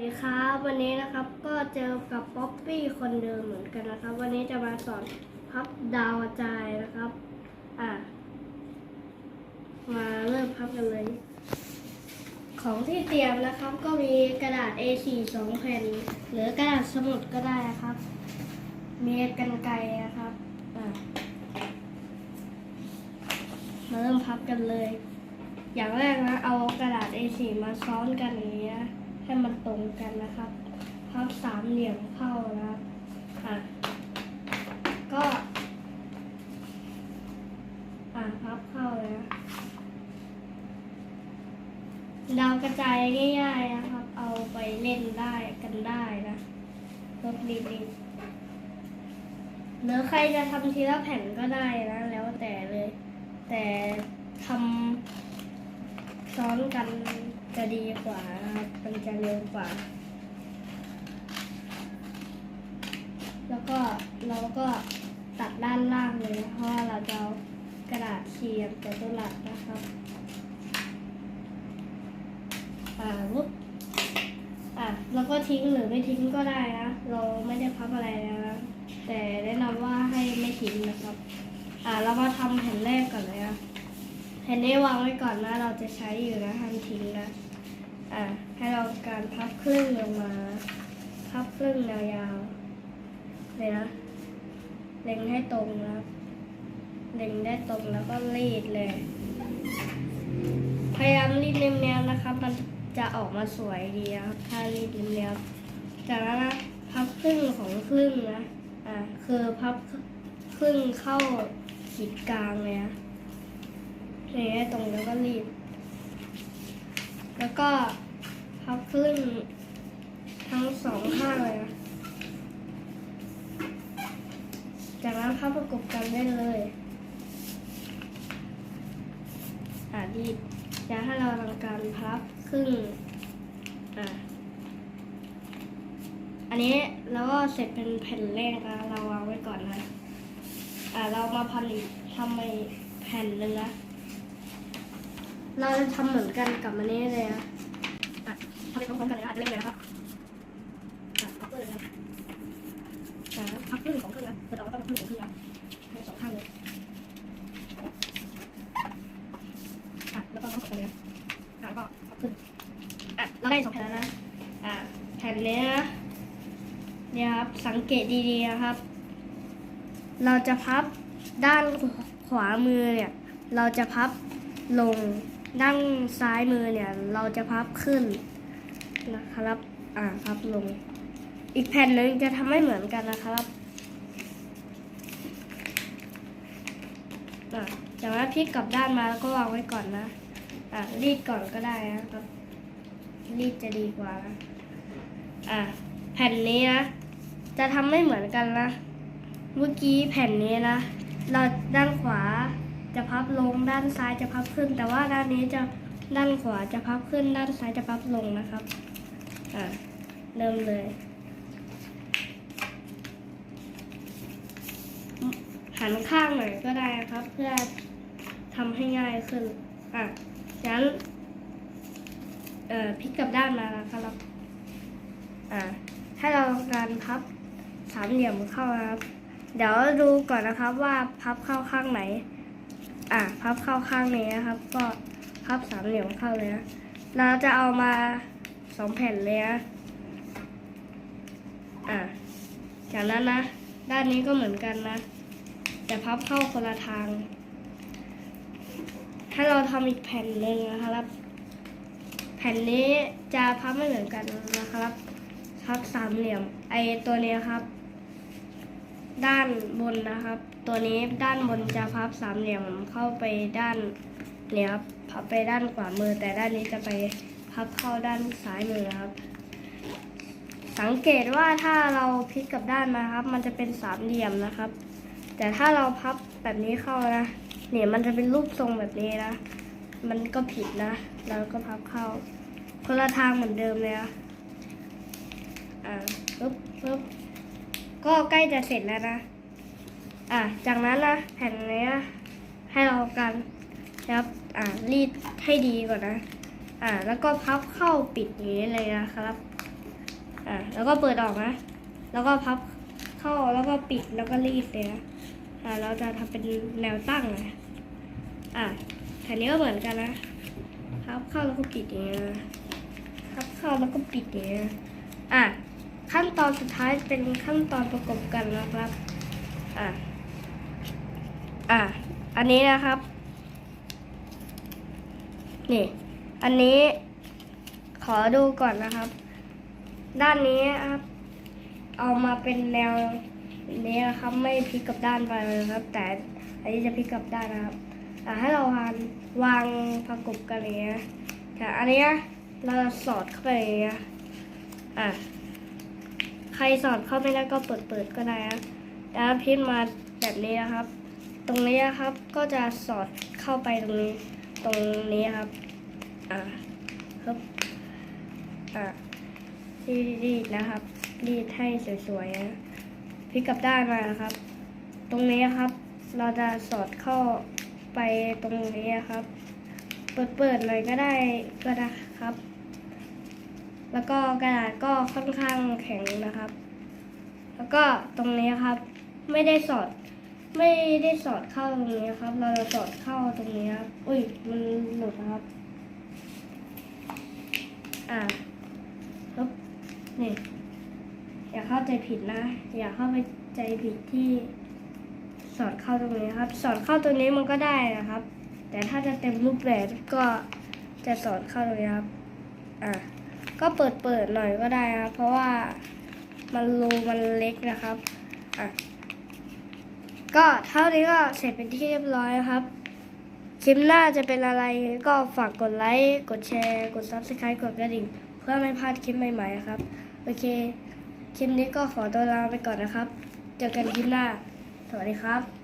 สวัสดีครับวันนี้นะครับก็เจอกับป๊อปปี้คนเดิมเหมือนกันนะครับ วันนี้จะมาสอนพับดาวกระจายนะครับอะมาเริ่มพับกันเลย ของที่เตรียมนะครับก็มีกระดาษ A4 สองแผ่น หรือกระดาษสมุดก็ได้นะครับ มีกันไกรนะครับอะมาเริ่มพับกันเลย อย่างแรกนะเอากระดาษ A4 มาซ้อนกันอย่างนี้ ให้มันตรงกันนะครับพับสามเหลี่ยมเข้านะอะก็อะพับเข้าเลยนะดาวกระจายง่ายๆนะครับ เอาไปเล่นได้กันได้นะลบรีบๆหรือใครจะทำทีละแผ่นก็ได้นะ แล้วแต่เลย แต่ทำซ้อนกัน จะดีกว่าครับมันจะเร็วกว่า แล้วก็เราก็ตัดด้านล่างเลยเพราะเราจะกระดาษเขียนตัวตุลัดนะครับอ่าวุ๊บอะแล้วก็ทิ้งหรือไม่ทิ้งก็ได้นะ เราไม่ได้พับอะไรนะแต่แนะนำว่าให้ไม่ทิ้งนะครับ อ่าเรามาทำแผ่นแรกก่อนเลยนะแผ่นนี้วางไว้ก่อนนะ เราจะใช้อยู่นะห้ามทิ้งนะ อ่าให้เราการพับครึ่งลงมา พับครึ่งยาวๆเลยนะเล็งให้ตรงนะครับเล็งได้ตรงแล้วก็รีดเลย พยายามรีดเนียนๆนะครับ มันจะออกมาสวยดีนะครับถ้ารีดเนียนๆจากนั้นนะพับครึ่งของครึ่งนะอ่าคือพับครึ่งเข้าขีดกลางเลยนะนี่ให้ตรงแล้วก็รีบแล้วก็ พับครึ่งทั้งสองข้างเลยนะ จากนั้นพับประกบกันได้เลย อ่าดีจะให้เราทำการพับครึ่งอ่าอันนี้แล้วก็เสร็จเป็นแผ่นแรกนะเราวางไว้ก่อนนะ อ่าเรามาพันอีกทำไปแผ่นหนึ่งนะ เราจะทำเหมือนกันกับมันนี้เลยนะ ทำไปพร้อมๆกันเลยนะอาจจะเล่นเลยนะครับอะพับเลยนะพับครึ่งของครึ่งนะเราก็ต้องพับครึ่งของครึ่งนะให้สองข้างเลยอะแล้วก็ต้องกดเลยนะอะแล้วก็พับครึ่งอะเราได้สองแผ่นแล้วนะอะแผ่นนี้นะเนี่ยครับสังเกตดีๆนะครับ เราจะพับด้านขวามือเนี่ย เราจะพับลงด้านซ้ายมือเนี่ย เราจะพับขึ้น นะครับ อ่าพับลง อีกแผ่นหนึ่งจะทำไม่เหมือนกันนะครับอ่าจากนั้นพลิกกลับด้านมาแล้วก็วางไว้ก่อนนะ อ่ารีดก่อนก็ได้นะครับ รีดจะดีกว่านะอ่าแผ่นนี้นะ จะทำไม่เหมือนกันนะ เมื่อกี้แผ่นนี้นะ เราด้านขวาจะพับลงด้านซ้ายจะพับขึ้น แต่ว่าด้านนี้จะด้านขวาจะพับขึ้นด้านซ้ายจะพับลงนะครับ อ่าเริ่มเลยหันข้างหน่อยก็ได้นะครับ เพื่อทำให้ง่ายขึ้น อะจากนั้นเอ่อพลิกกลับด้านมานะครับอ่าให้เราการพับสามเหลี่ยมเข้าครับ เดี๋ยวดูก่อนนะครับว่าพับเข้าข้างไหน อะพับเข้าข้างนี้นะครับ ก็พับสามเหลี่ยมเข้าเลยนะเราจะเอามา สองแผ่นเลยนะอะจากนั้นนะ ด้านนี้ก็เหมือนกันนะ แต่พับเข้าคนละทาง ถ้าเราทำอีกแผ่นหนึ่งนะครับ แผ่นนี้จะพับไม่เหมือนกันนะครับพับสามเหลี่ยม ไอตัวนี้ครับ ด้านบนนะครับ ตัวนี้ด้านบนจะพับสามเหลี่ยมเข้าไปด้านเนี่ยครับพับไปด้านขวามือแต่ด้านนี้จะไป พับเข้าด้านซ้ายมือครับ สังเกตว่าถ้าเราพลิกกับด้านมาครับ มันจะเป็นสามเหลี่ยมนะครับ แต่ถ้าเราพับแบบนี้เข้านะเนี่ยมันจะเป็นรูปทรงแบบนี้นะ มันก็ผิดนะเราก็พับเข้าคนละทางเหมือนเดิมเลยนะอ่าปึ๊บปึ๊บก็ใกล้จะเสร็จแล้วนะ อะ จากนั้นนะแผ่นนี้นะให้เรากันครับ อ่ารีดให้ดีก่อนนะ อ่า แล้วก็พับเข้าปิดอย่างนี้เลยนะครับ อะแล้วก็เปิดออกนะ แล้วก็พับเข้าแล้วก็ปิดแล้วก็รีดเลยนะ อะเราจะทำเป็นแนวตั้งนะ อะแถวนี้ก็เหมือนกันนะ พับเข้าแล้วก็ปิดอย่างเงี้นะพับเข้าแล้วก็ปิดอย่างเงี้อะขั้นตอนสุดท้ายเป็นขั้นตอนประกบกันนะครับ อะอะอันนี้นะครับ นี่ อันนี้ขอดูก่อนนะครับ ด้านนี้ครับ เอามาเป็นแนวนี้นะครับไม่พลิกกับด้านไปเลยครับ แต่อันนี้จะพลิกกับด้านนะครับอ่ให้เราวางวางประกบกันอย่างเงี้ยแต่อันนี้เราสอดเข้าไปอย่างเงี้ยอะใครสอดเข้าไม่ได้ก็เปิดเปิดก็ได้นะแล้วพิมพ์มาแบบนี้นะครับ ตรงนี้นะครับก็จะสอดเข้าไปตรงนี้ตรงนี้ครับ อ่าครับอ่ารีดรีดนะครับ รีดให้สวยๆนะพลิกกลับด้านมานะครับ ตรงนี้ครับ เราจะสอดเข้าไปตรงนี้ครับ เปิดเปิดๆหน่อยก็ได้ก็ได้ครับ แล้วก็กระดาษก็ค่อนข้างแข็งนะครับ แล้วก็ตรงนี้ครับ ไม่ได้สอด ไม่ได้สอดเข้าตรงนี้ครับ เราจะสอดเข้าตรงนี้ครับ อุ้ยมันหลุดนะครับ อ่าครับนี่อย่าเข้าใจผิดนะ อย่าเข้าไปใจผิดที่สอดเข้าตรงนี้ครับ สอดเข้าตรงนี้มันก็ได้นะครับ แต่ถ้าจะเต็มรูปแบบก็จะสอดเข้าตรงนี้ครับ อ่าก็เปิดเปิดหน่อยก็ได้ครับ เพราะว่ามันรูมันเล็กนะครับ อะ ก็เท่านี้ก็เสร็จเป็นที่เรียบร้อยครับ คลิปหน้าจะเป็นอะไรก็ฝากกดไลค์ กดแชร์ กด subscribe กดกระดิ่ง เพื่อไม่พลาดคลิปใหม่ๆครับ โอเค คลิปนี้ก็ขอตัวลาไปก่อนนะครับ เจอกันคลิปหน้า สวัสดีครับ